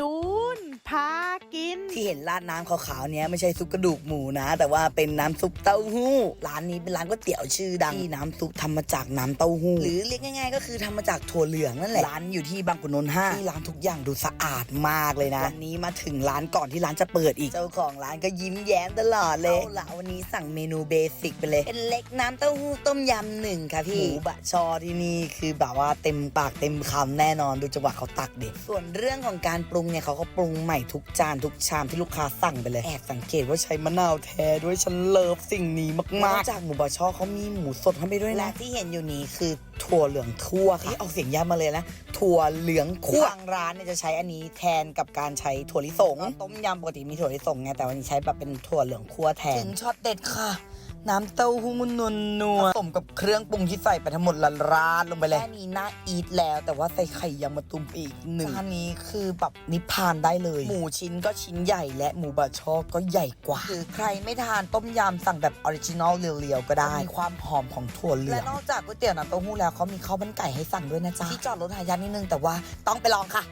จูน พากิน ที่เห็นราดน้ำขาวๆเนี้ยไม่ใช่ซุปกระดูกหมูนะ แต่ว่าเป็นน้ำซุปเต้าหู้ ร้านนี้เป็นร้านก๋วยเตี๋ยวชื่อดังที่น้ำซุปทำมาจากน้ำเต้าหู้ หรือเรียกง่าย ๆ ก็คือทำมาจากถั่วเหลืองนั่นแหละ ร้านอยู่ที่บางขุนนนท์ห้าที่ร้านทุกอย่างดูสะอาดมากเลยนะวันนี้มาถึงร้านก่อนที่ร้านจะเปิดอีก เจ้าของร้านก็ยิ้มแย้มตลอดเลยเอาละวันนี้สั่งเมนูเบสิกไปเลย เป็นเล็กน้ำเต้าหู้ต้มยำหนึ่งค่ะพี่หมูบะชอที่นี่คือแบบว่าเต็มปากเต็มคำแน่นอนดูจังหวะเขาตักเด็ดส่วนเรื่องของการปรุงเนี่ยเขาก็ปรุงหม่ทุกจานทุกชามที่ลูกค้าสั่งไปเลย แอบสังเกตว่าใช้มะนาวแท้ด้วยฉันเลิฟสิ่งนี้มากๆนอกจากหมูบะชอเขามีหมูสดเข้าไปด้วยนะและที่เห็นอยู่นี้คือถั่วเหลืองคั่วค่ะเอาเสียงยากมาเลยนะถั่วเหลืองคั่วทางร้านเนี่ยจะใช้อันนี้แทนกับการใช้ถั่วลิสงต้มยำปกติมีถั่วลิสงไงแต่วันนี้ใช้แบบเป็นถั่วเหลืองคั่วแทนถึงช็อตเด็ดค่ะ น้ำเต้าหู้นวลนัวผสมกับเครื่องปรุงที่ใส่ไปทั้งหมดละราดลงไปเลย แค่นี้น่าอีทแล้ว แต่ว่าใส่ไข่ยางมะตูมอีกหนึ่งจานนี้คือแบบนิพพานได้เลย หมูชิ้นก็ชิ้นใหญ่และหมูบะชอก็ใหญ่กว่าหรือใครไม่ทานต้มยำสั่งแบบออริจินอลเรียวๆก็ได้ มีความหอมของถั่วเหลือง และนอกจากก๋วยเตี๋ยวน้ำเต้าหู้แล้วเขามีข้าวมันไก่ให้สั่งด้วยนะจ๊ะ ที่จอดรถหายากนิดนึงแต่ว่าต้องไปลองค่ะ